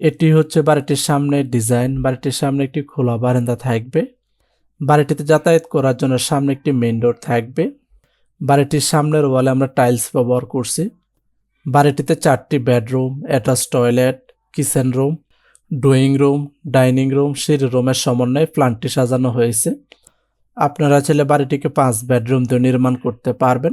এটি হচ্ছে বাড়িটির সামনে ডিজাইন। বাড়িটির সামনে একটি খোলা বারান্দা থাকবে। বাড়িটিতে যাতায়াত করার জন্য সামনে একটি মেইন ডোর থাকবে। বাড়িটির সামনের ওয়ালে আমরা টাইলস ব্যবহার করছি। বাড়িটিতে চারটি bedroom, attach toilet, kitchen room, drawing room, dining room, সিঁড়ি রুমের সমন্বয়ে প্ল্যানটি সাজানো হয়েছে। আপনারা চাইলে বাড়িটিকে পাঁচ বেডরুম দিয়ে নির্মাণ করতে পারবেন।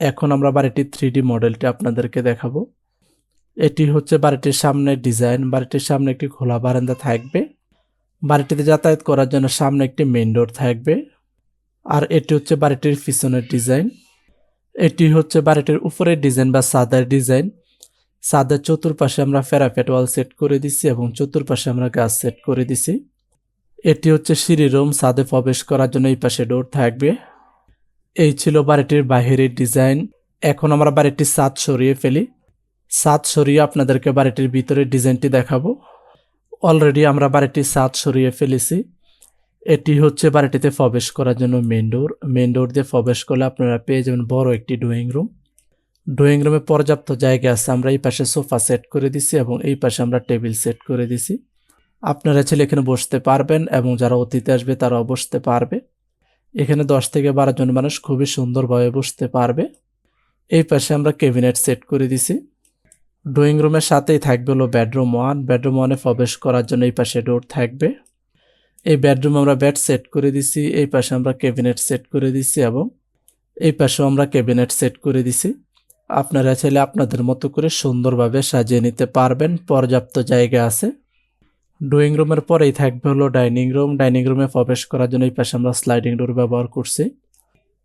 এখন আমরা বাড়িটির থ্রি মডেলটি আপনাদেরকে দেখাবো। এটি হচ্ছে বাড়িটির সামনে ডিজাইন, বাড়িটির সামনে একটি খোলা বারান্দা থাকবে। বাড়িটিতে যাতায়াত করার জন্য সামনে একটি মেন ডোর থাকবে। আর এটি হচ্ছে বাড়িটির পিছনের ডিজাইন। এটি হচ্ছে বাড়িটির উপরের ডিজাইন বা সাদার ডিজাইন। সাদের চতুর্পাশে আমরা ফেরাফেট ওয়াল সেট করে দিছি এবং চতুর্পাশে আমরা গাছ সেট করে দিছি। এটি হচ্ছে সিঁড়ি রুম, সাদে প্রবেশ করার জন্য এই পাশে ডোর থাকবে। এই ছিল বাড়িটির বাহিরের ডিজাইন। এখন আমরা বাড়িটির ছাদ সরিয়ে ফেলি। ছাদ সরিয়ে আপনাদেরকে বাড়িটির ভিতরের ডিজাইনটি দেখাবো। অলরেডি আমরা বাড়িটির ছাদ সরিয়ে ফেলেছি। এটি হচ্ছে বাড়িটিতে প্রবেশ করার জন্য মেন ডোর মেন ডোর দিয়ে প্রবেশ করলে আপনারা পেয়ে যাবেন বড় একটি ড্রয়িং রুম ড্রয়িং রুমে পর্যাপ্ত জায়গা আছে। আমরা এই পাশে সোফা সেট করে দিছি এবং এই পাশে আমরা টেবিল সেট করে দিছি। আপনারা ছেলে এখানে বসতে পারবেন এবং যারা অতীতে আসবে তারাও বসতে পারবে। এখানে দশ থেকে বারো জন মানুষ খুবই সুন্দরভাবে বসতে পারবে। এই পাশে আমরা ক্যাবিনেট সেট করে দিছি। ড্রয়িং রুমের সাথেই থাকবে হলো বেডরুম ওয়ান। বেডরুম ওয়ানে প্রবেশ করার জন্য এই পাশে ডোর থাকবে। এই বেডরুমে আমরা বেড সেট করে দিছি। এই পাশে আমরা ক্যাবিনেট সেট করে দিছি এবং এই পাশেও আমরা ক্যাবিনেট সেট করে দিছি। আপনারা চাইলে আপনাদের মতো করে সুন্দরভাবে সাজিয়ে নিতে পারবেন। পর্যাপ্ত জায়গা আছে। ড্রয়িং রুমের পরেই থাকবে হলো ডাইনিং রুম। ডাইনিং রুমে প্রবেশ করার জন্য এই পাশে আমরা স্লাইডিং ডোর ব্যবহার করছি।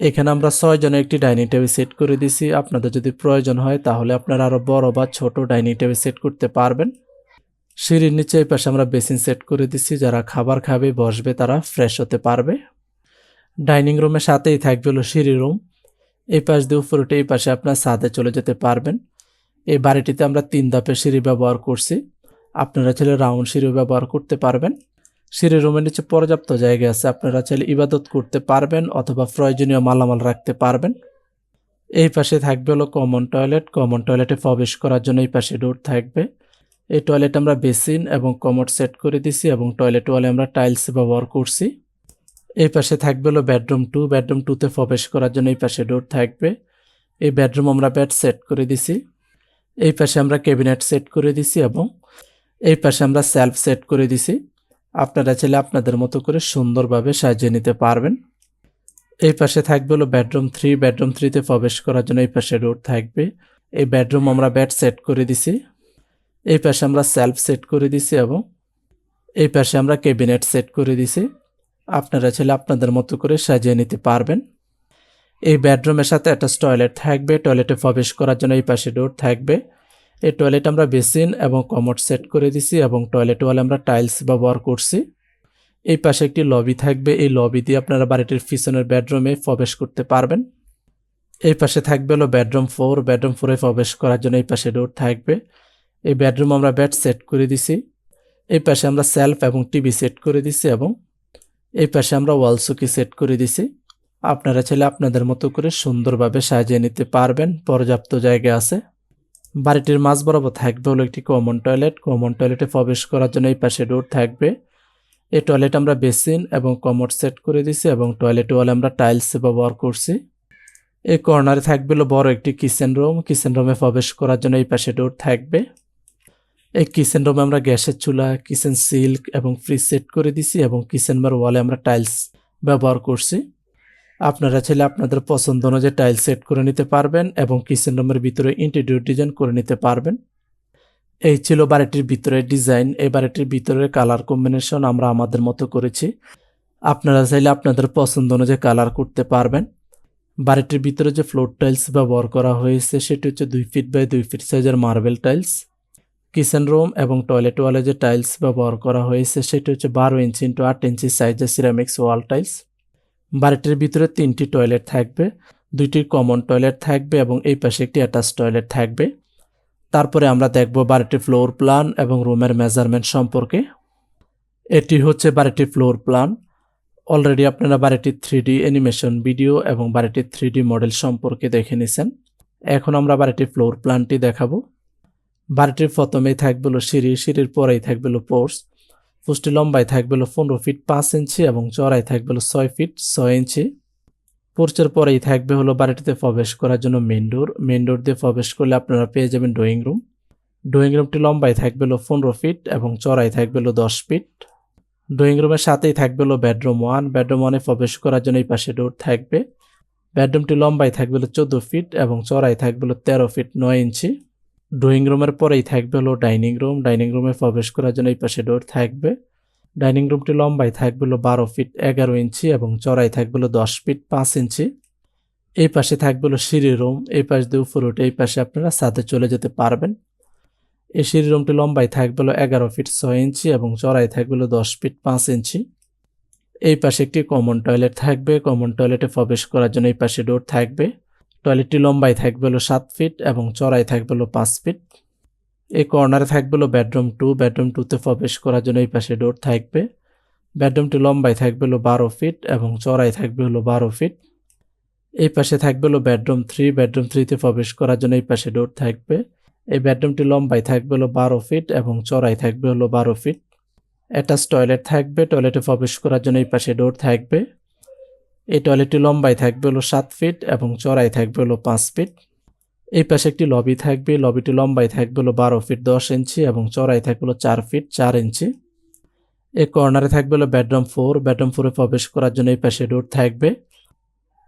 এখানে আমরা ছয় জনের একটি ডাইনিং টেবিল সেট করে দিছি। আপনাদের যদি প্রয়োজন হয় তাহলে আপনারা আরও বড় বা ছোট ডাইনিং টেবিল সেট করতে পারবেন। সিঁড়ির নিচে এই পাশে আমরা বেসিন সেট করে দিছি। যারা খাবার খাবে, বসবে, তারা ফ্রেশ হতে পারবে। ডাইনিং রুমের সাথেই থাকবে হলো সিঁড়ি রুম। এই পাশ দিয়ে উপরে এই পাশে আপনার ছাদে চলে যেতে পারবেন। এই বাড়িটিতে আমরা তিন ধাপের সিঁড়ি ব্যবহার করছি। আপনারা চাইলে রাউন্ড সিঁড়িও ব্যবহার করতে পারবেন। সিঁড়ি রুমের নিচে পর্যাপ্ত জায়গা আছে, আপনারা চাইলে ইবাদত করতে পারবেন অথবা প্রয়োজনীয় মালামাল রাখতে পারবেন। এই পাশে থাকবে হলো কমন টয়লেট কমন টয়লেটে প্রবেশ করার জন্য এই পাশে ডোর থাকবে। এই টয়লেট আমরা বেসিন এবং কমোড সেট করে দিছি এবং টয়লেট ওয়ালে আমরা টাইলস ব্যবহার করছি। এই পাশে থাকবে হলো বেডরুম টু বেডরুম টুতে প্রবেশ করার জন্য এই পাশে ডোর থাকবে। এই বেডরুম আমরা বেড সেট করে দিছি। এই পাশে আমরা ক্যাবিনেট সেট করে দিছি এবং এই পাশে আমরা সেলফ সেট করে দিছি। আপনারা চাইলে আপনাদের মতো করে সুন্দরভাবে সাজিয়ে নিতে পারবেন। এই পাশে থাকবে হলো বেডরুম থ্রি বেডরুম থ্রিতে প্রবেশ করার জন্য এই পাশে ডোর থাকবে। এই বেডরুম আমরা বেড সেট করে দিছি। এই পাশে আমরা সেলফ সেট করে দিছি এবং এই পাশে আমরা ক্যাবিনেট সেট করে দিছি। আপনারা চাইলে আপনাদের মতো করে সাজিয়ে নিতে পারবেন। এই বেডরুমের সাথে একটা টয়লেট থাকবে। টয়লেটে প্রবেশ করার জন্য এই পাশে ডোর থাকবে। এই টয়লেট আমরা বেসিন এবং কমোড সেট করে দিছি এবং টয়লেট ওয়ালে আমরা টাইলস ব্যবহার করছি। এই পাশে একটি লবি থাকবে। এই লবি দিয়ে আপনারা বাড়িটির পিছনের বেডরুমে প্রবেশ করতে পারবেন। এই পাশে থাকবে হলো বেডরুম ফোর বেডরুম ফোরে প্রবেশ করার জন্য এই পাশে ডোর থাকবে। এই বেডরুম আমরা বেড সেট করে দিছি। এই পাশে আমরা সেলফ এবং টিভি সেট করে দিছি এবং এই পাশে আমরা ওয়াল সুকি সেট করে দিছি। আপনারা চাইলে আপনাদের মতো করে সুন্দরভাবে সাজিয়ে নিতে পারবেন। পর্যাপ্ত জায়গা আছে। বাড়িটির মাঝ বরাবর থাকবে হলো একটি কমন টয়লেট কমন টয়লেটে প্রবেশ করার জন্য এই পাশে ডোর থাকবে। এই টয়লেট আমরা বেসিন এবং কমোড সেট করে দিছি এবং টয়লেট ওয়ালে আমরা টাইলস ব্যবহার করছি। এই কর্নারে থাকবে বড় একটি কিচেন রুম কিচেন রুমে প্রবেশ করার জন্য এই পাশে ডোর থাকবে। এই কিচেন রুমে আমরা গ্যাসের চুলা কিচেন সিল্ক এবং ফ্রিজ সেট করে দিছি এবং কিচেন বার ওয়ালে আমরা টাইলস ব্যবহার করছি। আপনারা চাইলে আপনাদের পছন্দ অনুযায়ী টাইল সেট করে নিতে পারবেন এবং কিচেন রুমের ভিতরে ইন্টেরিয়র ডিজাইন করে নিতে পারবেন। এই ছিল বাড়িটির ভিতরের ডিজাইন এই বাড়িটির ভিতরের কালার কম্বিনেশন আমরা আমাদের মতো করেছি। আপনারা চাইলে আপনাদের পছন্দ অনুযায়ী কালার করতে পারবেন। বাড়িটির ভিতরে যে ফ্লোর টাইলস ব্যবহার করা হয়েছে, সেটি হচ্ছে দুই ফিট বাই দুই ফিট সাইজের মার্বেল টাইলস কিচেন রুম এবং টয়লেট ওয়ালে যে টাইলস ব্যবহার করা হয়েছে, সেটি হচ্ছে বারো ইঞ্চি ইন্টু আট ইঞ্চি সাইজের সিরামিক্স ওয়াল টাইলস বাড়িটির ভিতরে তিনটি টয়লেট থাকবে, দুইটি কমন টয়লেট থাকবে এবং এই পাশে একটি অ্যাটাচ টয়লেট থাকবে। তারপরে আমরা দেখব বাড়িটির ফ্লোর প্ল্যান এবং রুমের মেজারমেন্ট সম্পর্কে। এটি হচ্ছে বাড়িটির ফ্লোর প্ল্যান। অলরেডি আপনারা বাড়িটির থ্রি অ্যানিমেশন ভিডিও এবং বাড়িটির থ্রি মডেল সম্পর্কে দেখে নিছেন। এখন আমরা বাড়িটির ফ্লোর প্ল্যানটি দেখাবো। বাড়িটির প্রথমেই থাকবে সিঁড়ি, সিঁড়ির পরেই থাকবে পোর্স পোস্টটি লম্বায় থাকবে হলো পনেরো ফিট পাঁচ ইঞ্চি এবং চড়াই থাকবে হলো ছয় ফিট ছয় ইঞ্চি পোর্চের পরেই থাকবে হলো বাড়িটিতে প্রবেশ করার জন্য মেন ডোর মেন ডোর দিয়ে প্রবেশ করলে আপনারা পেয়ে যাবেন ড্রয়িং রুম ড্রয়িং রুমটি লম্বায় থাকবে হলো পনেরো ফিট এবং চড়াই থাকবে হলো দশ ফিট ড্রয়িং রুমের সাথেই থাকবে হলো বেডরুম ওয়ান বেডরুম ওয়ানে প্রবেশ করার জন্য এই পাশে ডোর থাকবে। বেডরুমটি লম্বায় থাকবে হলো চোদ্দ ফিট এবং চড়াই থাকবে হলো তেরো ফিট নয় ইঞ্চি ড্রয়িং রুমের পরেই থাকবে হলো ডাইনিং রুম ডাইনিং রুমে প্রবেশ করার জন্য এই পাশে ডোর থাকবে। ডাইনিং রুমটি লম্বায় থাকবে হলো বারো ফিট এগারো ইঞ্চি এবং চড়াই থাকবে হলো দশ ফিট পাঁচ ইঞ্চি। এই পাশে থাকবে হলো সিঁড়ি রুম এই পাশ দিয়ে উপরে উঠে এই পাশে আপনারা সাথে চলে যেতে পারবেন। এই সিঁড়ি রুমটি লম্বায় থাকবে হলো এগারো ফিট ছয় ইঞ্চি এবং চড়াই থাকবে হলো দশ ফিট পাঁচ ইঞ্চি। এই পাশে একটি কমন টয়লেট থাকবে। কমন টয়লেটে প্রবেশ করার জন্য এই পাশে ডোর থাকবে। টয়লেটটি লম্বায় থাকবে হলো সাত ফিট এবং চড়াই থাকবে হলো পাঁচ ফিট। এই কর্নারে থাকবে হলো বেডরুম টু, বেডরুম টুতে প্রবেশ করার জন্য এই পাশে ডোর থাকবে। বেডরুমটি লম্বায় থাকবে হলো বারো ফিট এবং চড়াই থাকবে হলো বারো ফিট। এই পাশে থাকবে হলো বেডরুম থ্রি, বেডরুম থ্রিতে প্রবেশ করার জন্য এই পাশে ডোর থাকবে। এই বেডরুমটি লম্বায় থাকবে হলো বারো ফিট এবং চড়াই থাকবে হলো বারো ফিট। অ্যাটাচ টয়লেট থাকবে, টয়লেটে প্রবেশ করার জন্য এই পাশে ডোর থাকবে। এই টয়লেটটি লম্বায় থাকবে হলো সাত ফিট এবং চড়াই থাকবে হলো পাঁচ ফিট এই পাশে একটি লবি থাকবে লবিটি লম্বায় থাকবে হলো বারো ফিট দশ ইঞ্চি এবং চড়াই থাকবে হলো চার ফিট চার ইঞ্চি এই কর্নারে থাকবে হলো বেডরুম ফোর বেডরুম ফোরে প্রবেশ করার জন্য এই পাশে ডোর থাকবে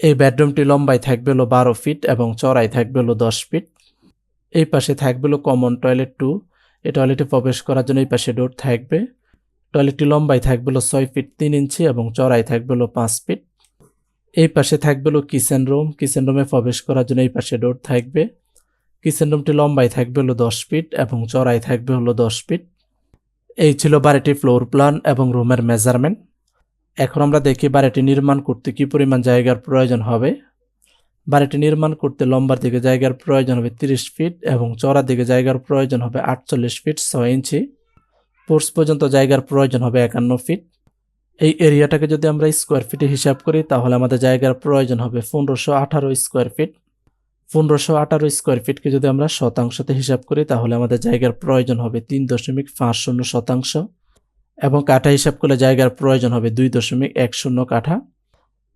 এই বেডরুমটি লম্বায় থাকবে হলো বারো ফিট এবং চড়াই থাকবে হলো দশ ফিট এই পাশে থাকবে হলো কমন টয়লেট টু এই টয়লেটে প্রবেশ করার জন্য এই পাশে ডোর থাকবে টয়লেটটি লম্বায় থাকবে হলো ছয় ফিট তিন ইঞ্চি এবং চড়াই থাকবে হলো পাঁচ ফিট এই পাশে থাকবে হলো কিচেন রুম। কিচেন রুমে প্রবেশ করার জন্য এই পাশে ডোর থাকবে। কিচেন রুমটি লম্বায় থাকবে হলো দশ ফিট এবং চড়াই থাকবে হলো দশ ফিট। এই ছিল বাড়িটির ফ্লোর প্ল্যান এবং রুমের মেজারমেন্ট। এখন আমরা দেখি বাড়িটি নির্মাণ করতে কি পরিমাণ জায়গার প্রয়োজন হবে। বাড়িটি নির্মাণ করতে লম্বার দিকে জায়গার প্রয়োজন হবে তিরিশ ফিট এবং চড়ার দিকে জায়গার প্রয়োজন হবে আটচল্লিশ ফিট ছয় ইঞ্চি। পোর্স পর্যন্ত জায়গার প্রয়োজন হবে একান্ন ফিট। এই এরিয়াটাকে যদি আমরা স্কোয়ার ফিটে হিসাব করি, তাহলে আমাদের জায়গার প্রয়োজন হবে পনেরোশো আঠারো স্কোয়ার ফিট পনেরোশো আঠারো স্কোয়ার ফিটকে যদি আমরা শতাংশতে হিসাব করি, তাহলে আমাদের জায়গার প্রয়োজন হবে তিন দশমিক পাঁচ শূন্য শতাংশ। এবং কাঠা হিসাব করলে জায়গার প্রয়োজন হবে দুই দশমিক এক শূন্য কাঠা।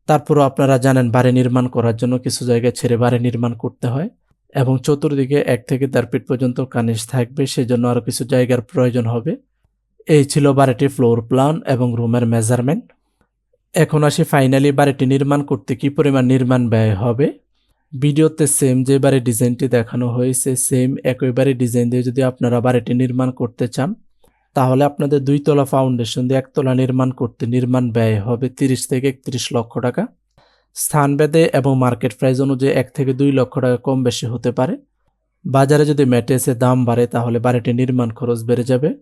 তারপরও আপনারা জানেন, বাড়ি নির্মাণ করার জন্য কিছু জায়গায় ছেড়ে বাড়ি নির্মাণ করতে হয়। এবং চতুর্দিকে এক থেকে দেড় ফিট পর্যন্ত কানিস থাকবে, সেজন্য আরও কিছু জায়গার প্রয়োজন হবে। এই ছিল বাড়িটির ফ্লোর প্ল্যান এবং রুমের মেজারমেন্ট এখন আসি ফাইনালি বাড়িটি নির্মাণ করতে কি পরিমাণ নির্মাণ ব্যয় হবে? ভিডিওতে সেম যে বাড়ির ডিজাইনটি দেখানো হয়েছে সেম একইবারে ডিজাইন দিয়ে যদি আপনারা বাড়িটি নির্মাণ করতে চান, তাহলে আপনাদের দুই তলা ফাউন্ডেশন দিয়ে একতলা নির্মাণ করতে নির্মাণ ব্যয় হবে তিরিশ থেকে একত্রিশ লক্ষ টাকা। স্থান স্থানভেদে এবং মার্কেট প্রাইস অনুযায়ী এক থেকে দুই লক্ষ টাকা কম বেশি হতে পারে। বাজারে যদি ম্যাটেসের দাম বাড়ে, তাহলে বাড়িটি নির্মাণ খরচ বেড়ে যাবে।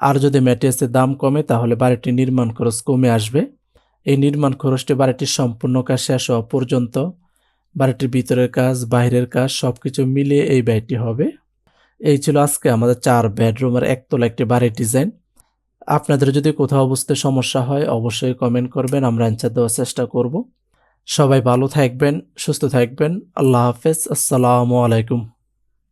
আর যদি ম্যাটেরিয়ালসের দাম কমে, তাহলে বাড়িটির নির্মাণ খরচ কমে আসবে। এই নির্মাণ খরচটি বাড়িটির সম্পূর্ণ কাজ শেষ হওয়া পর্যন্ত। বাড়িটির ভিতরের কাজ, বাইরের কাজ সব কিছু মিলিয়ে এই ব্যয়টি হবে। এই ছিল আজকে আমাদের চার বেডরুমের একতলা একটি বাড়ির ডিজাইন। আপনাদের যদি কোথাও বুঝতে সমস্যা হয়, অবশ্যই কমেন্ট করবেন, আমরা অ্যান্সার দেওয়ার চেষ্টা করব। সবাই ভালো থাকবেন, সুস্থ থাকবেন। আল্লাহ হাফেজ, আসসালামু আলাইকুম।